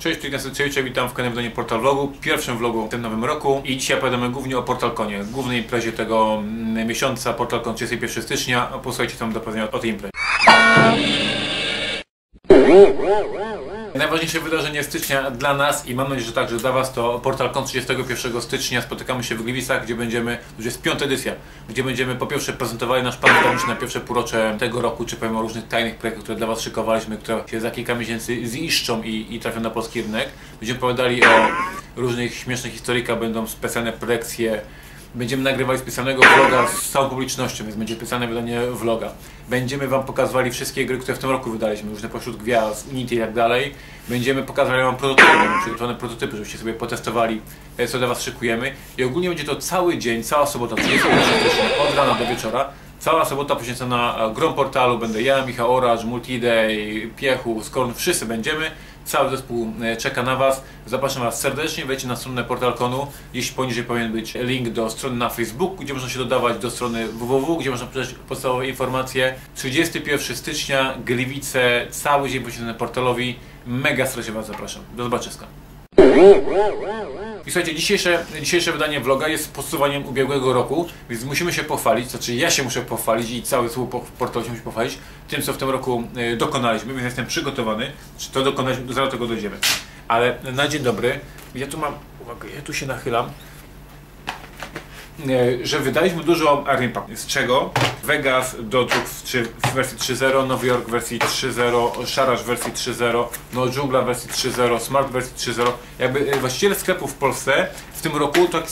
Cześć, tu Ignacy witam w kolejnym wydaniu Portal Vlogu, pierwszym vlogu w tym nowym roku. I dzisiaj opowiadamy głównie o PortalConie, głównej imprezie tego mm, miesiąca, PortalCon 31 stycznia, posłuchajcie tam do o tej imprezie. Najważniejsze wydarzenie stycznia dla nas i mam nadzieję, że także dla Was to PortalCon 31 stycznia. Spotykamy się w Gliwicach, gdzie będziemy, już jest piąta edycja, gdzie będziemy po pierwsze prezentowali nasz plan wydawniczy na pierwsze półrocze tego roku, czy powiem o różnych tajnych projektach, które dla Was szykowaliśmy, które się za kilka miesięcy ziszczą i, i trafią na polski rynek. Będziemy opowiadali o różnych śmiesznych historykach, będą specjalne prelekcje, Będziemy nagrywali specjalnego vloga z całą publicznością, więc będzie specjalne wydanie vloga. Będziemy Wam pokazywali wszystkie gry, które w tym roku wydaliśmy, różne pośród gwiazd, Unity i tak dalej. Będziemy pokazywali Wam prototypy, przygotowane prototypy, żebyście sobie potestowali, e, co dla Was szykujemy. I ogólnie będzie to cały dzień, cała sobota, 31 stycznia, od rana do wieczora. Cała sobota poświęcona e, grom portalu, będę ja, Michał Oraż, Multiday, Piechu, Skorn, wszyscy będziemy. Cały zespół e, czeka na Was. Zapraszam Was serdecznie. Wejdźcie na stronę PortalConu. Jeśli poniżej powinien być link do strony na Facebooku, gdzie można się dodawać do strony www, gdzie można przeczytać podstawowe informacje. 31 stycznia, Gliwice, cały dzień poświęcony portalowi. Mega serdecznie Was zapraszam. Do zobaczenia. I słuchajcie, dzisiejsze, dzisiejsze wydanie vloga jest podsuwaniem ubiegłego roku, więc musimy się pochwalić, znaczy ja się muszę pochwalić i cały zespół portalu się musi pochwalić tym, co w tym roku e, dokonaliśmy, więc jestem przygotowany, czy to dokonaliśmy, zaraz do tego dojdziemy. Ale na dzień dobry, ja tu mam, uwaga, ja tu się nachylam, że wydaliśmy dużo Army z czego? Vegas do w, 3, w wersji 3.0, Nowy Jork w wersji 3.0, Szaraż w wersji 3.0, no Dżungla w wersji 3.0, Smart w wersji 3.0. Jakby e, właściciele sklepów w Polsce w tym roku, tak,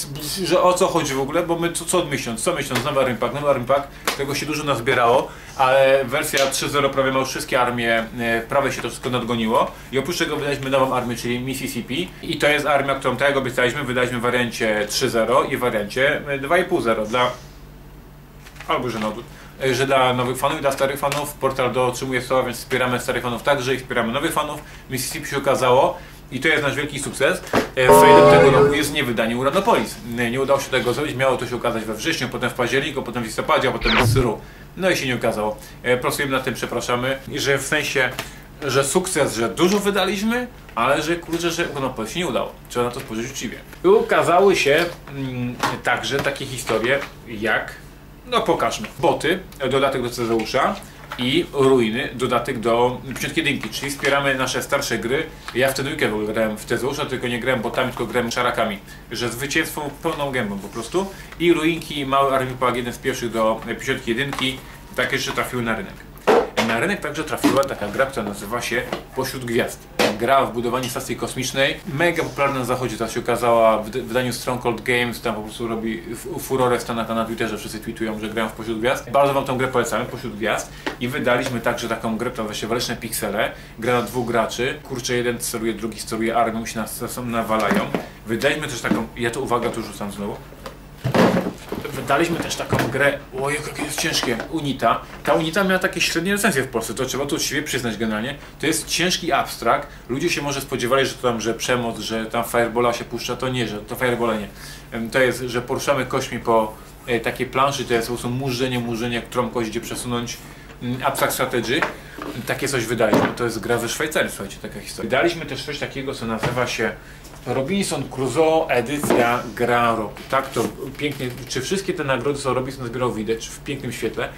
że o co chodzi w ogóle, bo my co, co miesiąc, co miesiąc nowy Pack, nowy Pack, tego się dużo nazbierało, ale wersja 3.0 prawie ma już wszystkie armie, e, prawie się to wszystko nadgoniło. I oprócz tego wydaliśmy nową armię, czyli Mississippi. I to jest armia, którą tak jak obiecaliśmy, wydaliśmy w wariancie 3.0 i w wariancie 2,5-0 dla... albo że no, że dla nowych fanów i dla starych fanów. Portal dotrzymuje słowa, więc wspieramy starych fanów także i wspieramy nowych fanów. Mississippi się okazało i to jest nasz wielki sukces. Failem tego roku jest niewydanie Uranopolis. Nie udało się tego zrobić, miało to się ukazać we wrześniu, potem w październiku, potem w listopadzie, a potem w syru. No i się nie ukazało. Pracujemy nad tym, przepraszamy. I że w sensie że sukces, że dużo wydaliśmy, ale że kurczę, że no, się nie udało. Trzeba na to spojrzeć uczciwie. I ukazały się mm, także takie historie jak, no pokażmy, boty, dodatek do Cezeusza i Ruiny, dodatek do 51, czyli wspieramy nasze starsze gry. Ja wtedy w ogóle grałem w Tezeusza, tylko nie grałem botami, tylko grałem szarakami. Że zwycięstwo pełną gębą po prostu. I Ruinki, mały Armipag, jeden z pierwszych do 51, takie jeszcze trafiły na rynek. Na rynek także trafiła taka gra, która nazywa się Pośród Gwiazd. Gra w budowanie stacji kosmicznej, mega popularna na zachodzie, ta się okazała w wydaniu Stronghold Games, tam po prostu robi furorę w Stanach, na Twitterze wszyscy tweetują, że grają w Pośród Gwiazd. Bardzo Wam tą grę polecamy, Pośród Gwiazd. I wydaliśmy także taką grę, która się waleczne piksele, gra na dwóch graczy, kurczę, jeden steruje, drugi steruje armią, się nas nawalają. Wydaliśmy też taką, ja to uwaga, tu rzucam znowu, daliśmy też taką grę, ojej, jakie jest ciężkie, Unita. Ta Unita miała takie średnie recenzje w Polsce, to trzeba tu siebie przyznać generalnie. To jest ciężki abstrakt. Ludzie się może spodziewali, że to tam, że przemoc, że tam Firebola się puszcza, to nie, że to Firebola nie. To jest, że poruszamy kośćmi po e, takiej planszy, to jest po prostu murzenie, murzenie, którą kość idzie przesunąć. Abstract Strategy. Takie coś wydaliśmy. To jest gra ze Szwajcarii, słuchajcie, taka historia. Wydaliśmy też coś takiego, co nazywa się Robinson Crusoe edycja gra roku. Tak to pięknie, czy wszystkie te nagrody, co Robinson zbierał, widać w pięknym świetle.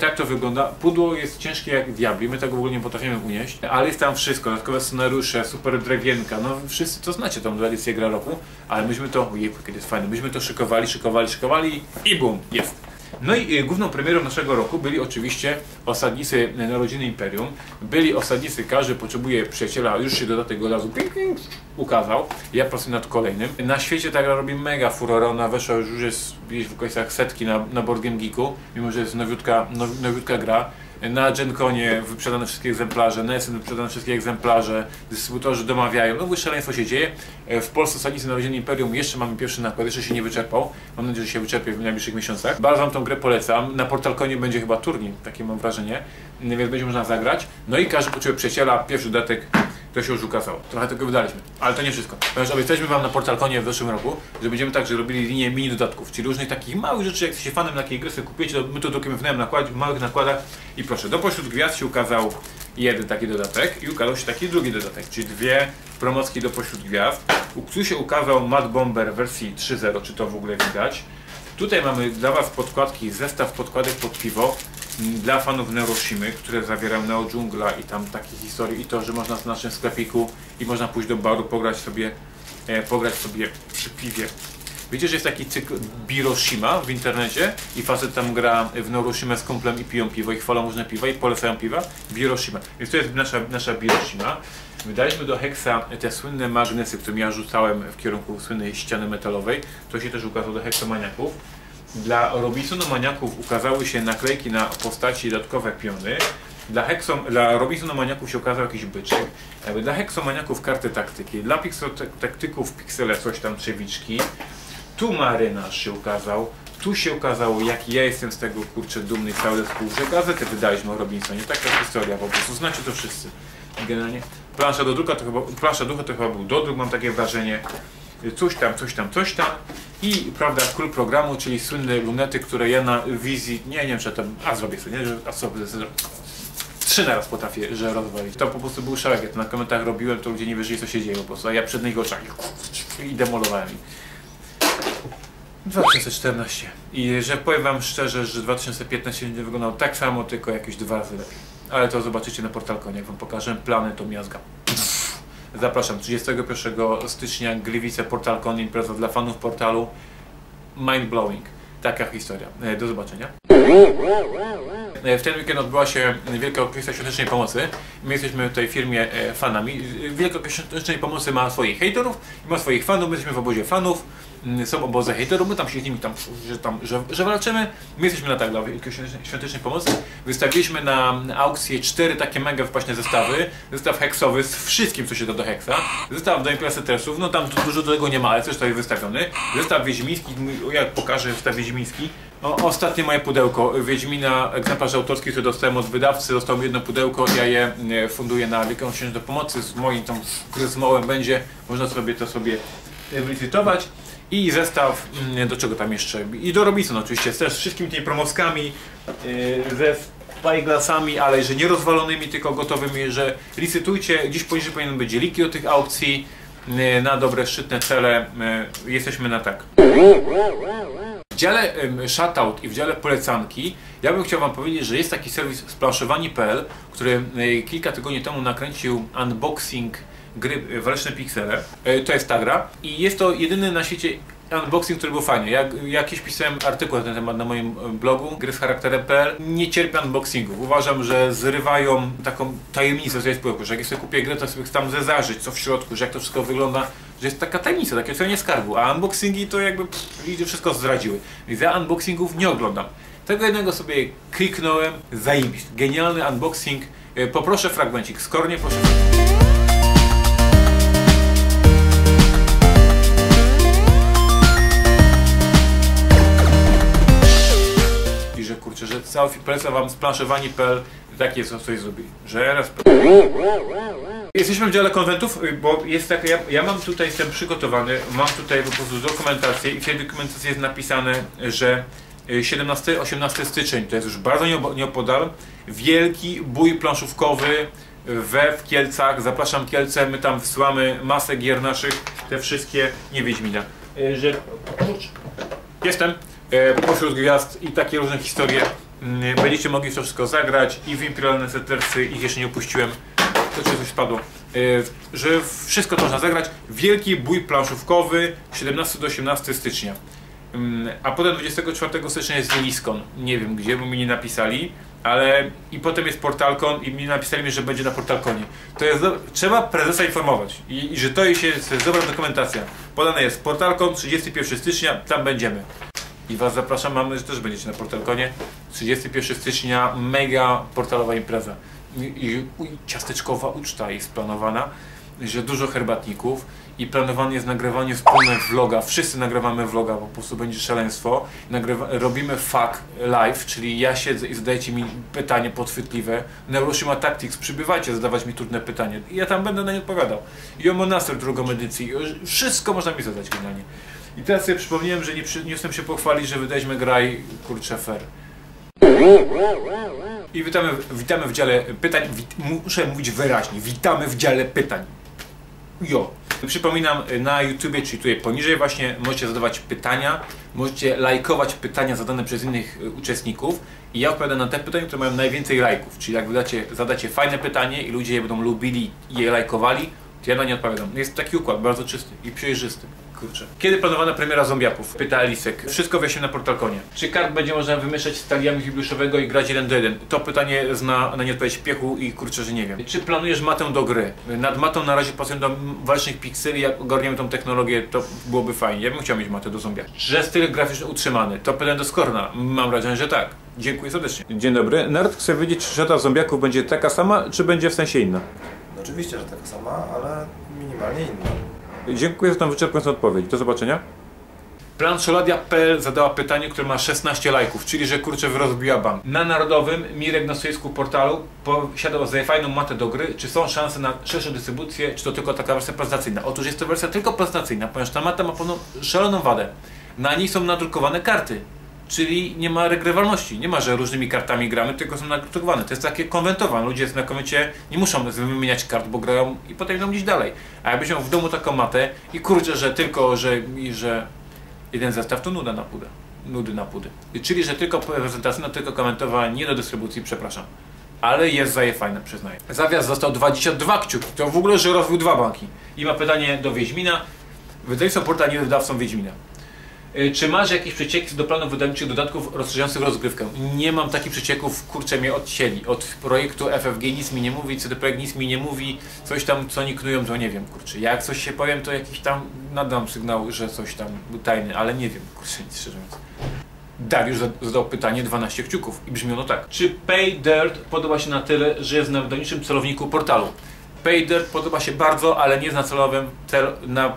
Tak to wygląda. Pudło jest ciężkie jak diabli, my tego w ogóle nie potrafimy unieść, ale jest tam wszystko, dodatkowe scenariusze, super drewienka, no wszyscy to znacie tą edycję gra roku, ale myśmy to, ojej, kiedy jest fajne, myśmy to szykowali, szykowali, szykowali i bum, jest. No i y, główną premierą naszego roku byli oczywiście osadnicy Narodziny Imperium. Byli osadnicy, każdy potrzebuje przyjaciela, już się dodatek go razu ping, ping, ukazał. Ja pracuję nad kolejnym. Na świecie ta gra robi mega furorę, ona weszła już, już jest gdzieś w okolicach setki na, na Board Game Geeku, mimo że jest nowiutka, now, nowiutka gra. Na GenConie wyprzedane wszystkie egzemplarze, na Essen wyprzedane wszystkie egzemplarze, dystrybutorzy domawiają, no szaleństwo się dzieje. E, w Polsce Sadnicy Narodziny Imperium jeszcze mamy pierwszy nakład, jeszcze się nie wyczerpał. Mam nadzieję, że się wyczerpie w najbliższych miesiącach. Bardzo Wam tą grę polecam. Na PortalConie będzie chyba turniej, takie mam wrażenie, więc będzie można zagrać. No i każdy potrzebuje przyjaciela, pierwszy dodatek to się już ukazało. Trochę tego wydaliśmy, ale to nie wszystko. Ponieważ obiecaliśmy Wam na Portalconie w zeszłym roku, że będziemy także robili linię mini dodatków, czyli różnych takich małych rzeczy, jak jesteście fanem takiej gry, sobie kupiecie, to my to drukujemy w małych nakładach i proszę, do Pośród Gwiazd się ukazał jeden taki dodatek i ukazał się taki drugi dodatek, czyli dwie promocki do Pośród Gwiazd. Tu się ukazał Mad Bomber wersji 3.0, czy to w ogóle widać. Tutaj mamy dla Was podkładki, zestaw podkładek pod piwo m, dla fanów Neuroshimy, które zawierają Neo Dżungla i tam takie historie i to, że można w naszym sklepiku i można pójść do baru, pograć sobie, e, pograć sobie przy piwie. Wiecie, że jest taki cykl Biroshima w internecie i facet tam gra w Neuroshima z kumplem i piją piwo i chwalą różne piwa i polecają piwa. Biroshima. Więc to jest nasza, nasza Biroshima. Wydaliśmy do Hexa te słynne magnesy, które ja rzucałem w kierunku słynnej ściany metalowej. To się też ukazało do Hexomaniaków. Dla Robinsonomaniaków ukazały się naklejki na postaci dodatkowe piony. Dla, Hexom, dla Robinsonomaniaków się ukazał jakiś byczek. Dla Hexomaniaków karty taktyki. Dla Pixel-taktyków piksele coś tam trzewiczki. Tu marynarz się ukazał. Tu się ukazało, jak ja jestem z tego kurczę dumny cały zespół, że gazetę wydaliśmy o Robinsonie. Taka historia po prostu. Znacie to wszyscy. Generalnie plansza do druka to chyba, plansza ducha to chyba był dodruk, mam takie wrażenie. Coś tam, coś tam, coś tam. I prawda, król programu, czyli słynne lunety, które ja na wizji, nie, nie wiem, czy to, a zrobię sobie, nie, że, a sobie, trzy na raz potrafię, że rozwalić. To po prostu był szałek, jak to na komentarzach robiłem, to ludzie nie wierzyli, co się dzieje po prostu, a ja przed ich oczami i demolowałem ich. 2014. I że powiem Wam szczerze, że 2015 nie wyglądał tak samo, tylko jakieś dwa razy lepiej. Ale to zobaczycie na portalkonie, jak Wam pokażę plany, to miazga. Zapraszam, 31 stycznia Gliwice Portalkon, impreza dla fanów portalu. Mind blowing. Taka historia. E, Do zobaczenia. E, W ten weekend odbyła się Wielka Orkiestra Świątecznej Pomocy. My jesteśmy w tej firmie e, fanami. Wielka Orkiestra Świątecznej Pomocy ma swoich hejterów i ma swoich fanów. My jesteśmy w obozie fanów. Mm, Są obozy hejterów, my tam się z nimi tam, że, tam że, że walczymy. My jesteśmy na tak dla Świątecznej- Pomocy. Wystawiliśmy na aukcję cztery takie mega wypaśne zestawy. Zestaw heksowy z wszystkim, co się da do heksa. Zestaw do klasy testów, no tam dużo tego nie ma, ale też tutaj wystawiony. Zestaw wiedźmiński, mój- ja pokażę zestaw wiedźmiński. O, ostatnie moje pudełko Wiedźmina, egzemplarz autorski, który dostałem od wydawcy, dostał mi jedno pudełko, ja je e, funduję na Wielką Księżę do Pomocy, z moim tam gryzmołem będzie, można sobie to sobie e, wylicytować. I zestaw, mm, do czego tam jeszcze? I do Robinson oczywiście, też z wszystkimi tymi promoskami, e, ze spyglassami, ale że nie rozwalonymi, tylko gotowymi, że licytujcie, gdzieś poniżej powinien być linki do tych aukcji, e, na dobre, szczytne cele, e, jesteśmy na tak. W dziale em, shoutout i w dziale polecanki ja bym chciał Wam powiedzieć, że jest taki serwis splanszowani.pl, który kilka tygodni temu nakręcił unboxing gry Waleczne Piksele. E, To jest ta gra i jest to jedyny na świecie unboxing, który był fajny. Ja jakiś pisałem artykuł na ten temat na moim e, blogu gry z charakterem.pl. Nie cierpię unboxingów. Uważam, że zrywają taką tajemnicę z zespołu, że jak sobie kupię grę, to sobie tam zezażyć, co w środku, że jak to wszystko wygląda, że jest taka tajemnica, takie cenie skarbu, a unboxingi to jakby pff, wszystko zdradziły. Więc ja unboxingów nie oglądam. Tego jednego sobie kliknąłem, zajebisty, genialny unboxing. E, Poproszę fragmencik, skornie proszę. Że cały polecam wam splanszowanie.pl takie co coś zrobili. Że raz. Jesteśmy w dziale konwentów, y, bo jest tak, ja, ja mam tutaj, jestem przygotowany, mam tutaj po prostu dokumentację i w tej dokumentacji jest napisane, że y, 17-18 styczeń, to jest już bardzo nieopodal, wielki bój planszówkowy we w Kielcach, zapraszam Kielce, my tam wsyłamy masę gier naszych, te wszystkie, nie Wiedźmina, Y, że Jestem pośród gwiazd i takie różne historie. Mm, Będziecie mogli to wszystko zagrać i w Imperialne Settlersy, ich jeszcze nie opuściłem. To czy coś spadło. E, że wszystko to można zagrać. Wielki bój planszówkowy 17 do 18 stycznia. Mm, A potem 24 stycznia jest Liskon. Nie wiem gdzie, bo mi nie napisali. Ale i potem jest Portalkon i mi napisali mi, że będzie na Portalkonie. To jest do... Trzeba prezesa informować. I, I że to jest, jest dobra dokumentacja. Podane jest Portalkon 31 stycznia, tam będziemy. I Was zapraszam, mamy, że też będziecie na Portalkonie. 31 stycznia, mega portalowa impreza. I, i, ciasteczkowa uczta jest planowana, że dużo herbatników i planowane jest nagrywanie wspólne vloga. Wszyscy nagrywamy vloga, po prostu będzie szaleństwo. Nagrywa, robimy fuck live, czyli ja siedzę i zadajecie mi pytanie podchwytliwe. Neuroshima Tactics, przybywajcie zadawać mi trudne pytanie. I ja tam będę na nie odpowiadał. I o Monaster drugą edycję. I Wszystko można mi zadać generalnie. I teraz sobie przypomniałem, że nie, nie chcę się pochwalić, że wydaliśmy graj kurczę fair. I witamy, witamy w dziale pytań. Wit, muszę mówić wyraźnie. Witamy w dziale pytań. Jo. Przypominam na YouTubie, czyli tutaj poniżej właśnie możecie zadawać pytania, możecie lajkować pytania zadane przez innych y, uczestników i ja odpowiadam na te pytania, które mają najwięcej lajków. Czyli jak wydacie, zadacie fajne pytanie i ludzie je będą lubili i je lajkowali, to ja na nie odpowiadam. Jest taki układ, bardzo czysty i przejrzysty. Kurczę. Kiedy planowana premiera zombiaków? Pyta Lisek. Wszystko wyjaśnię na portalkonie. Czy kart będzie można wymieszać z taliami jubileuszowego i grać jeden do jeden? To pytanie zna na nie odpowiedź piechu i kurczę, że nie wiem. Czy planujesz matę do gry? Nad matą na razie pracuję do walcznych pikseli, jak ogarniemy tą technologię, to byłoby fajnie. Ja bym chciał mieć matę do zombia. Że styl graficzny utrzymany? To pytanie do Skorna. Mam wrażenie, że tak. Dziękuję serdecznie. Dzień dobry. Nerd chce wiedzieć, czy szata zombiaków będzie taka sama, czy będzie w sensie inna? No Oczywiście, że taka sama, ale minimalnie inna. Dziękuję za tą wyczerpującą odpowiedź. Do zobaczenia. Planszoladia.pl zadała pytanie, które ma 16 lajków, czyli że kurczę rozbiła bank. Na Narodowym Mirek na stoisku portalu posiadał fajną matę do gry. Czy są szanse na szerszą dystrybucję, czy to tylko taka wersja prezentacyjna? Otóż jest to wersja tylko prezentacyjna, ponieważ ta mata ma pewną szaloną wadę. Na niej są nadrukowane karty. Czyli nie ma regrywalności, nie ma, że różnymi kartami gramy, tylko są nadrukowane. To jest takie konwentowane. Ludzie na konwencie nie muszą wymieniać kart, bo grają i potem idą gdzieś dalej. A jakbyś miał w domu taką matę i kurczę, że tylko, że, i że jeden zestaw to nuda na pudę. Nudy na pudy. Czyli, że tylko prezentacyjna, tylko komentowa, nie do dystrybucji, przepraszam. Ale jest zaje fajne, przyznaję. Zawias został 22 kciuki. To w ogóle, że rozwił dwa banki. I ma pytanie do Wiedźmina. Wydawnictwo Porta nie wydawcą Wiedźmina. Y, Czy masz jakieś przecieki do planów wydawniczych dodatków rozszerzających rozgrywkę? Nie mam takich przecieków, kurczę mnie odcięli. Od projektu FFG nic mi nie mówi, CD Projekt nic mi nie mówi, coś tam co oni knują, to nie wiem, kurczę. Jak coś się powiem, to jakiś tam nadam sygnał, że coś tam tajny, ale nie wiem, kurczę, nic szczerze mówiąc. Dariusz zadał pytanie 12 kciuków i brzmi ono tak. Czy Pay Dirt podoba się na tyle, że jest na wydawniczym celowniku portalu? Pay Dirt podoba się bardzo, ale nie jest na celowym cel, na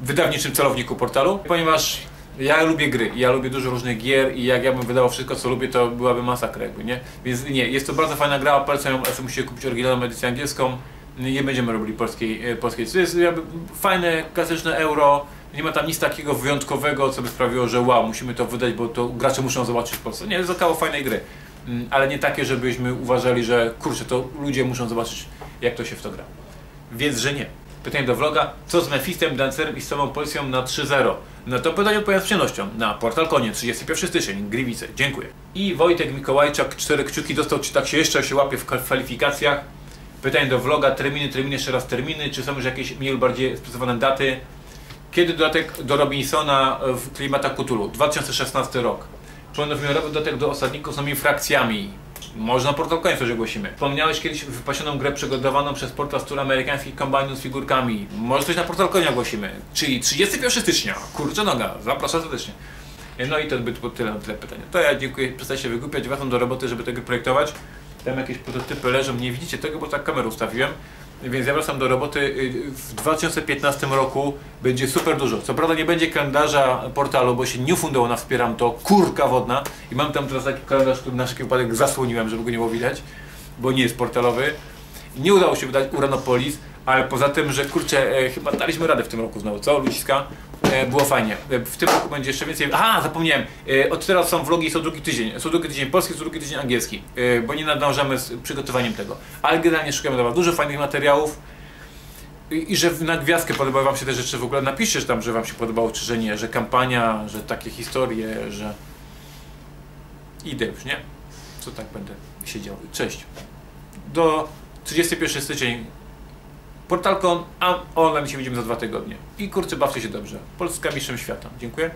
wydawniczym celowniku portalu, ponieważ ja lubię gry, ja lubię dużo różnych gier i jak ja bym wydawał wszystko co lubię, to byłaby masakra jakby, nie? Więc nie, jest to bardzo fajna gra, polecam ją, ale musicie kupić oryginalną edycję angielską. Nie będziemy robili polskiej, e, polskiej. To jest jakby fajne, klasyczne euro, nie ma tam nic takiego wyjątkowego, co by sprawiło, że wow, musimy to wydać, bo to gracze muszą zobaczyć w Polsce. Nie, jest okało fajnej gry, Mm, ale nie takie, żebyśmy uważali, że kurczę, to ludzie muszą zobaczyć, jak to się w to gra. Więc, że nie. Pytanie do vloga, co z Mephistem, Dancerem i z samą policją na 3-0? No to pytanie odpowiem z przyjemnością. Na portal konie, 31 styczeń, Gliwice. Dziękuję. I Wojtek Mikołajczak, cztery kciuki dostał, czy tak się jeszcze się łapie w kwalifikacjach. Pytanie do vloga, terminy, terminy, jeszcze raz terminy, czy są już jakieś mniej lub bardziej sprecyzowane daty? Kiedy dodatek do Robinsona w klimatach Cthulhu? 2016 rok. Pełnowymiarowy dodatek do osadników z nowymi frakcjami. Można portal że ogłosimy. Wspomniałeś kiedyś wypasioną grę przygotowaną przez portal stór amerykańskich kombajnów z figurkami. Może coś na portal konia ogłosimy. Czyli 31 stycznia. Kurczę noga. Zapraszam serdecznie. No i to by było tyle, tyle pytań. To ja dziękuję, przestaję się wygłupiać, wracam do roboty, żeby tego projektować. Tam jakieś prototypy leżą, nie widzicie tego, bo tak kamerę ustawiłem. Więc ja wracam do roboty. y, W 2015 roku będzie super dużo. Co prawda nie będzie kalendarza portalu, bo się Newfoundland wspieram, to kurka wodna. I mam tam teraz taki kalendarz, który na wszelki wypadek zasłoniłem, żeby go nie było widać, bo nie jest portalowy. Nie udało się wydać Uranopolis, ale poza tym, że kurczę, e, chyba daliśmy radę w tym roku znowu, co ludziska? E, było fajnie. E, w tym roku będzie jeszcze więcej. Aha, zapomniałem. E, od teraz są vlogi, są drugi tydzień. Są drugi tydzień polski, są drugi tydzień angielski, e, bo nie nadążamy z przygotowaniem tego. Ale generalnie szukamy dla Was dużo fajnych materiałów. I, I że na gwiazdkę podobały Wam się te rzeczy w ogóle. Napiszcie że tam, że Wam się podobało, czy że nie, że kampania, że takie historie, że. Idę już, nie? Co tak będę siedział. Cześć. Do 31 styczeń Portalkon, a online się widzimy za dwa tygodnie. I kurczę, bawcie się dobrze. Polska mistrzem świata. Dziękuję.